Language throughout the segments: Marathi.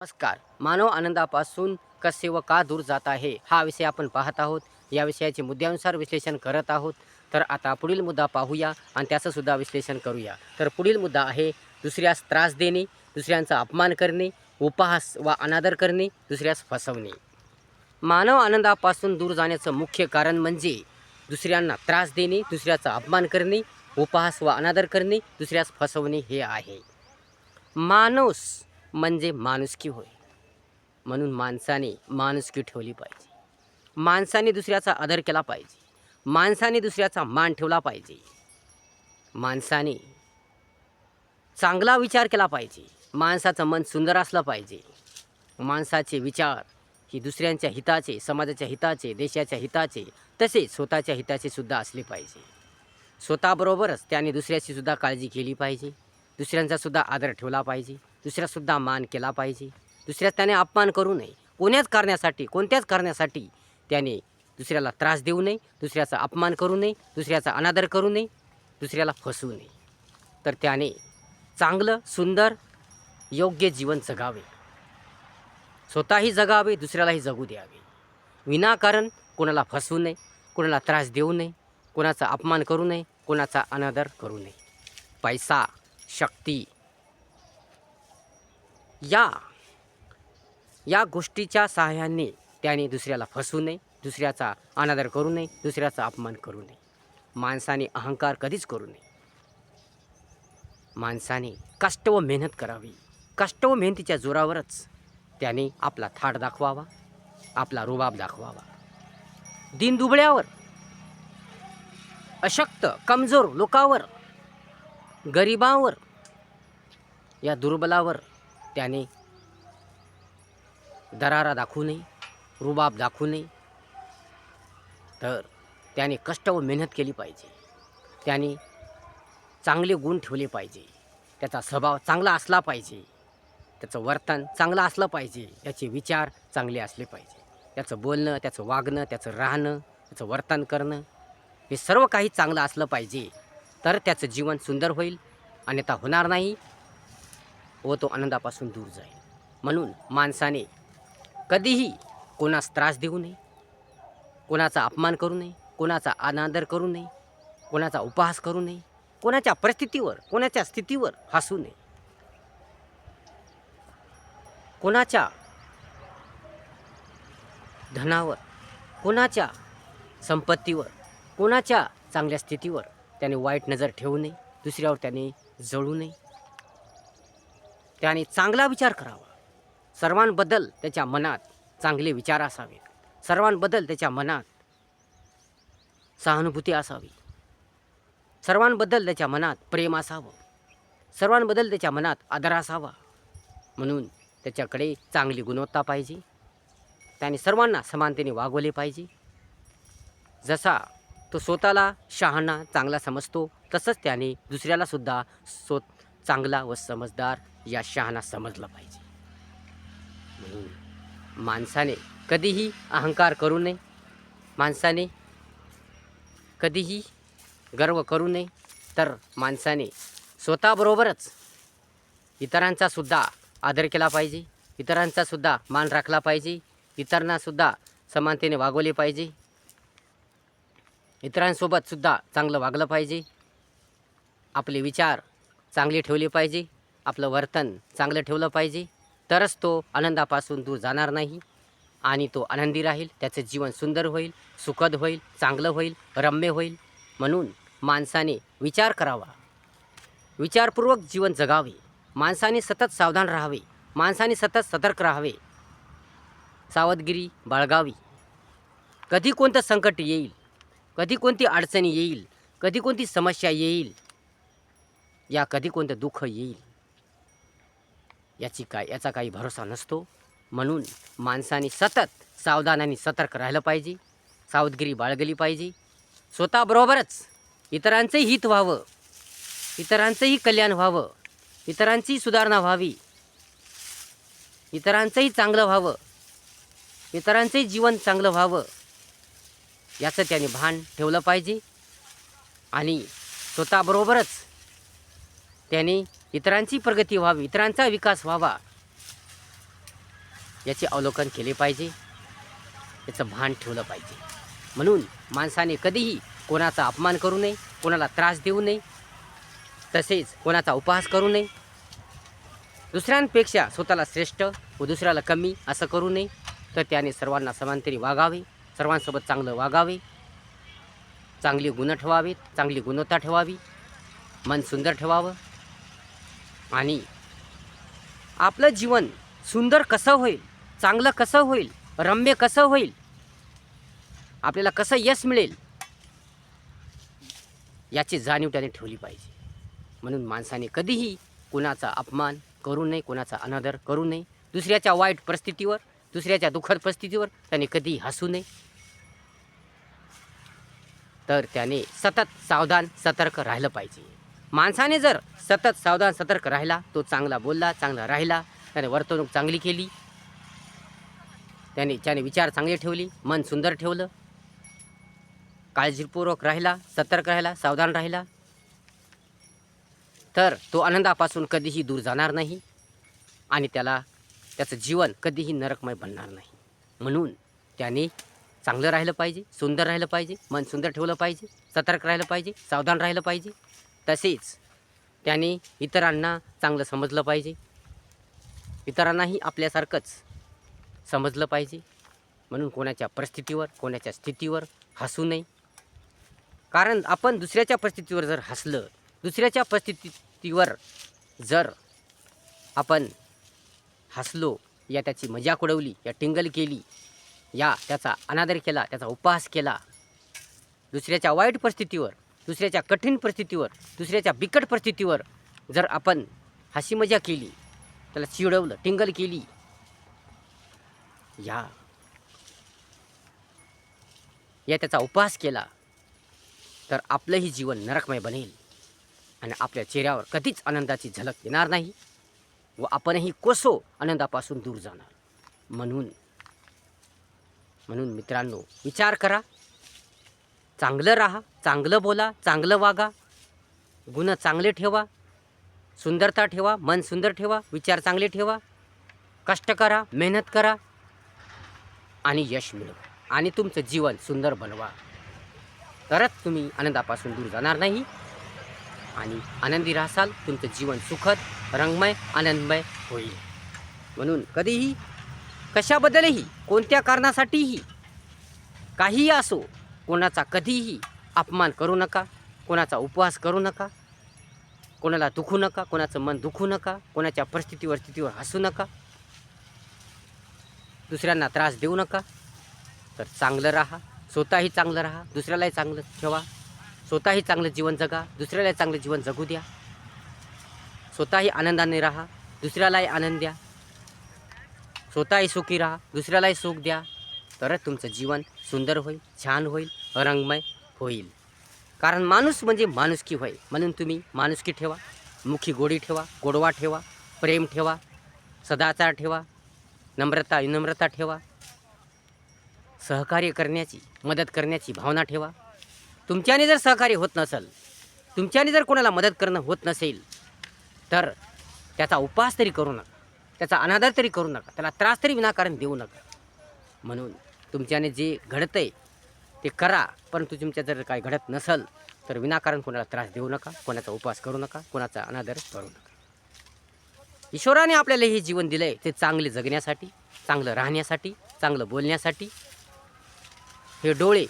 नमस्कार. मानव आनंदापासून कसे व का दूर जात आहे हा विषय आपण पाहत आहोत. या विषयाचे मुद्द्यानुसार विश्लेषण करत आहोत. तर आता पुढील मुद्दा पाहूया आणि त्याचं सुद्धा विश्लेषण करूया. तर पुढील मुद्दा आहे दुसऱ्यास त्रास देणे दुसऱ्यांचा अपमान करणे उपहास व अनादर करणे दुसऱ्यास फसवणे. मानव आनंदापासून दूर जाण्याचं मुख्य कारण म्हणजे दुसऱ्यांना त्रास देणे दुसऱ्याचा अपमान करणे उपहास व अनादर करणे दुसऱ्यास फसवणे हे आहे. माणूस म्हणजे माणुसकी होय. म्हणून माणसाने माणुसकी ठेवली पाहिजे. माणसाने दुसऱ्याचा आदर केला पाहिजे. माणसाने दुसऱ्याचा मान ठेवला पाहिजे. माणसाने चांगला विचार केला पाहिजे. माणसाचं मन सुंदर असलं पाहिजे. माणसाचे विचार ही दुसऱ्यांच्या हिताचे समाजाच्या हिताचे देशाच्या हिताचे तसेच स्वतःच्या हिताचे सुद्धा असले पाहिजे. स्वतःबरोबरच त्याने दुसऱ्याची सुद्धा काळजी केली पाहिजे. दुसऱ्यांचा सुद्धा आदर ठेवला पाहिजे. दुसऱ्यासुद्धा मान केला पाहिजे. दुसऱ्या त्याने अपमान करू नये. कोण्याच करण्यासाठी कोणत्याच करण्यासाठी त्याने दुसऱ्याला त्रास देऊ नये दुसऱ्याचा अपमान करू नये दुसऱ्याचा अनादर करू नये दुसऱ्याला फसवू नये. तर त्याने चांगलं सुंदर योग्य जीवन जगावे. स्वतःही जगावे दुसऱ्यालाही जगू द्यावे. विनाकारण कोणाला फसवू नये कोणाला त्रास देऊ नये कोणाचा अपमान करू नये कोणाचा अनादर करू नये. पैसा शक्ती या. या गोष्टीच्या सहाय्याने त्याने दुसऱ्याला फसवू नये दुसऱ्याचा अनादर करू नये दुसऱ्याचा अपमान करू नये. माणसाने अहंकार कधीच करू नये. माणसाने कष्ट व मेहनत करावी. कष्ट व मेहनतीच्या जोरावरच त्याने आपला थाट दाखवावा आपला रुबाब दाखवावा. दिनदुबळ्यावर अशक्त कमजोर लोकावर गरिबावर या दुर्बलावर त्याने दरारा दाखवू नये रुबाब दाखवू नये. तर त्याने कष्ट व मेहनत केली पाहिजे. त्याने चांगले गुण ठेवले पाहिजे. त्याचा स्वभाव चांगला असला पाहिजे. त्याचं वर्तन चांगलं असलं पाहिजे. त्याचे विचार चांगले असले पाहिजे. त्याचं बोलणं त्याचं वागणं त्याचं राहणं त्याचं वर्तन करणं हे सर्व काही चांगलं असलं पाहिजे. तर त्याचं जीवन सुंदर होईल. अन्यथा होणार नाही. व तो आनंदापासून दूर जाईल. म्हणून माणसाने कधीही कोणास त्रास देऊ नये कोणाचा अपमान करू नये कोणाचा अनादर करू नये कोणाचा उपहास करू नये कोणाच्या परिस्थितीवर कोणाच्या स्थितीवर हसू नये. कोणाच्या धनावर कोणाच्या संपत्तीवर कोणाच्या चांगल्या स्थितीवर त्याने वाईट नजर ठेवू नये दुसऱ्यावर त्याने जळू नये. त्याने चांगला विचार करावा. सर्वांबद्दल त्याच्या मनात चांगले विचार असावेत. सर्वांबद्दल त्याच्या मनात सहानुभूती असावी. सर्वांबद्दल त्याच्या मनात प्रेम असावं. सर्वांबद्दल त्याच्या मनात आदर असावा. म्हणून त्याच्याकडे चांगली गुणवत्ता पाहिजे. त्याने सर्वांना समानतेने वागवले पाहिजे. जसा तो स्वतःला शहाणा चांगला समजतो तसंच त्याने दुसऱ्यालासुद्धा स्व चांगला व समजदार या शहाणा समजला पाहिजे. म्हणून माणसाने कधीही अहंकार करू नये. माणसाने कधीही गर्व करू नये. तर माणसाने स्वतःबरोबरच इतरांचा सुद्धा आदर केला पाहिजे. इतरांचा सुद्धा मान राखला पाहिजे. इतरांनासुद्धा समानतेने वागवले पाहिजे. इतरांसोबतसुद्धा चांगलं वागलं पाहिजे. आपले विचार चांगली ठेवली पाहिजे. आपलं वर्तन चांगलं ठेवलं पाहिजे. तरच तो आनंदापासून दूर जाणार नाही. आणि तो आनंदी राहील त्याचं जीवन सुंदर होईल सुखद होईल चांगलं होईल रम्य होईल. म्हणून माणसाने विचार करावा. विचारपूर्वक जीवन जगावे. माणसाने सतत सावधान राहावे. माणसाने सतत सतर्क राहावे. सावधगिरी बाळगावी. कधी कोणतं संकट येईल कधी कोणती अडचणी येईल कधी कोणती समस्या येईल या कधी कोणतं दुःख येईल? याची काय याचा काही भरोसा नसतो. म्हणून माणसाने सतत सावधानाने सतर्क राहिलं पाहिजे. सावधगिरी बाळगली पाहिजे. स्वतःबरोबरच इतरांचंही हित व्हावं. इतरांचंही कल्याण व्हावं. इतरांचीही सुधारणा व्हावी. इतरांचंही चांगलं व्हावं. इतरांचंही जीवन चांगलं व्हावं. याचं त्याने भान ठेवलं पाहिजे. आणि स्वतःबरोबरच त्याने इतरांची प्रगती व्हावी इतरांचा विकास व्हावा. याचे अवलोकन केले पाहिजे. याचं भान ठेवलं पाहिजे. म्हणून माणसाने कधीही कोणाचा अपमान करू नये कोणाला त्रास देऊ नये. तसेच कोणाचा उपहास करू नये. दुसऱ्यांपेक्षा स्वतःला श्रेष्ठ व दुसऱ्याला कमी असं करू नये. तर त्याने सर्वांना समांतरी वागावे सर्वांसोबत चांगलं वागावे. चांगली गुण ठेवावीत चांगली गुणवत्ता ठेवावी. मन सुंदर ठेवावं. आणि आपलं जीवन सुंदर कसं होईल चांगलं कसं होईल रम्य कसं होईल आपल्याला कसं यश मिळेल याची जाणीव त्याने ठेवली पाहिजे. म्हणून माणसाने कधीही कुणाचा अपमान करू नये कुणाचा अनादर करू नये. दुसऱ्याच्या वाईट परिस्थितीवर दुसऱ्याच्या दुःखद परिस्थितीवर त्याने कधीही हसू नये. तर त्याने सतत सावधान सतर्क राहिलं पाहिजे. माणसाने जर सतत सावधान सतर्क राहिला तो चांगला बोलला चांगला राहिला त्याने वर्तणूक चांगली केली त्याने त्याने विचार चांगले ठेवली मन सुंदर ठेवलं काळजीपूर्वक राहिला सतर्क राहिला सावधान राहिला तर तो आनंदापासून कधीही दूर जाणार नाही आणि त्याला त्याचं जीवन कधीही नरकमय बनणार नाही. म्हणून त्याने चांगलं राहिलं पाहिजे सुंदर राहिलं पाहिजे मन सुंदर ठेवलं पाहिजे सतर्क राहिलं पाहिजे सावधान राहिलं पाहिजे. तसेच त्याने इतरांना चांगलं समजलं पाहिजे. इतरांनाही आपल्यासारखंच समजलं पाहिजे. म्हणून कोणाच्या परिस्थितीवर कोणाच्या स्थितीवर हसू नये. कारण आपण दुसऱ्याच्या परिस्थितीवर जर हसलं दुसऱ्याच्या परिस्थितीवर जर आपण हसलो या त्याची मजाक उडवली या टिंगल केली या त्याचा अनादर केला त्याचा उपहास केला दुसऱ्याच्या वाईट परिस्थितीवर दुसऱ्याच्या कठीण परिस्थितीवर दुसऱ्याच्या बिकट परिस्थितीवर जर आपण हसी मजा केली त्याला चिडवलं टिंगल केली या या त्याचा उपहास केला तर आपलंही जीवन नरकमय बनेल. आणि आपल्या चेहऱ्यावर कधीच आनंदाची झलक येणार नाही व आपणही कोसो आनंदापासून दूर जाणार. म्हणून म्हणून मित्रांनो विचार करा. चांगलं राहा चांगलं बोला चांगलं वागा. गुण चांगले ठेवा सुंदरता ठेवा मन सुंदर ठेवा विचार चांगले ठेवा. कष्ट करा मेहनत करा आणि यश मिळवा. आणि तुमचं जीवन सुंदर बनवा. तरच तुम्ही आनंदापासून दूर जाणार नाही. आणि आनंदी राहसाल तुमचं जीवन सुखद रंगमय आनंदमय होईल. म्हणून कधीही कशाबद्दलही कोणत्या कारणासाठीही काहीही असो कोणाचा कधीही अपमान करू नका कोणाचा उपवास करू नका कोणाला दुखू नका कोणाचं मन दुखू नका कोणाच्या परिस्थितीवर स्थितीवर हसू नका. दुसऱ्यांना त्रास देऊ नका. तर चांगलं राहा स्वतःही चांगलं राहा दुसऱ्यालाही चांगलं ठेवा. स्वतःही चांगलं जीवन जगा दुसऱ्यालाही चांगलं जीवन जगू द्या. स्वतःही आनंदाने राहा दुसऱ्यालाही आनंद द्या. स्वतःही सुखी राहा दुसऱ्यालाही सुख द्या. तरच तुमचं जीवन सुंदर होईल छान होईल. रंगमय होईल. कारण माणूस म्हणजे माणुसकी होय. म्हणून तुम्ही माणुसकी ठेवा मुखी गोडी ठेवा गोडवा ठेवा प्रेम ठेवा सदाचार ठेवा नम्रता विनम्रता ठेवा सहकार्य करण्याची मदत करण्याची भावना ठेवा. तुमच्याने जर सहकार्य होत नसेल तुमच्याने जर कोणाला मदत करणं होत नसेल तर त्याचा उपवास तरी करू नका. त्याचा अनादर तरी करू नका. त्याला त्रास तरी विनाकारण देऊ नका. म्हणून तुमच्याने जे घडतं आहे ते करा परंतु तुमच्या जर काय घडत नसेल तर विनाकारण कोणाला त्रास देऊ नका कोणाचा उपवास करू नका कोणाचा अनादर करू नका. ईश्वराने आपल्याला हे जीवन दिलं आहे ते चांगले जगण्यासाठी चांगलं राहण्यासाठी चांगलं बोलण्यासाठी. हे डोळे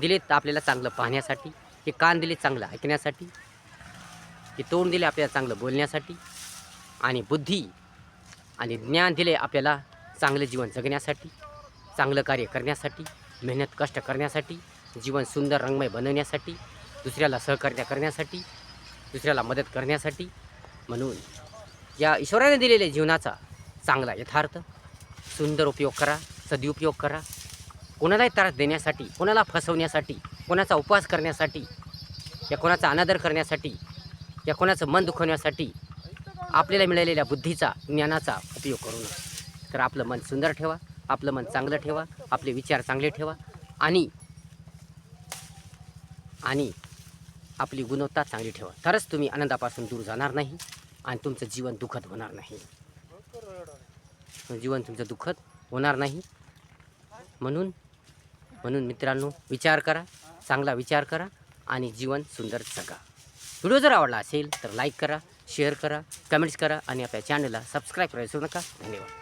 दिलेत आपल्याला चांगलं पाहण्यासाठी हे कान दिले चांगलं ऐकण्यासाठी हे तोंड दिले आपल्याला चांगलं बोलण्यासाठी आणि बुद्धी आणि ज्ञान दिले आपल्याला चांगलं जीवन जगण्यासाठी चांगलं कार्य करण्यासाठी मेहनत कष्ट करण्यासाठी जीवन सुंदर रंगमय बनवण्यासाठी दुसऱ्याला सहकार्य करण्यासाठी दुसऱ्याला मदत करण्यासाठी म्हणून या ईश्वराने दिलेल्या जीवनाचा चांगला यथार्थ सुंदर उपयोग करा सदुपयोग करा. कोणालाही त्रास देण्यासाठी कोणाला फसवण्यासाठी कोणाचा उपवास करण्यासाठी या कोणाचा अनादर करण्यासाठी या कोणाचं मन दुखवण्यासाठी आपल्याला मिळालेल्या बुद्धीचा ज्ञानाचा उपयोग करू नका. तर आपलं मन सुंदर ठेवा. आपलं मन चांगलं ठेवा आपले विचार चांगले ठेवा आणि आणि आपली गुणवत्ता चांगली ठेवा. तरच तुम्ही आनंदापासून दूर जाणार नाही आणि तुमचं जीवन दुःखद होणार नाही. जीवन तुमचं दुःखद होणार नाही. म्हणून म्हणून मित्रांनो विचार करा चांगला विचार करा आणि जीवन सुंदर जगा. व्हिडिओ जर आवडला असेल तर लाईक करा शेअर करा कमेंट्स करा आणि आपल्या चॅनलला सबस्क्राईब करायला विसरू नका. धन्यवाद.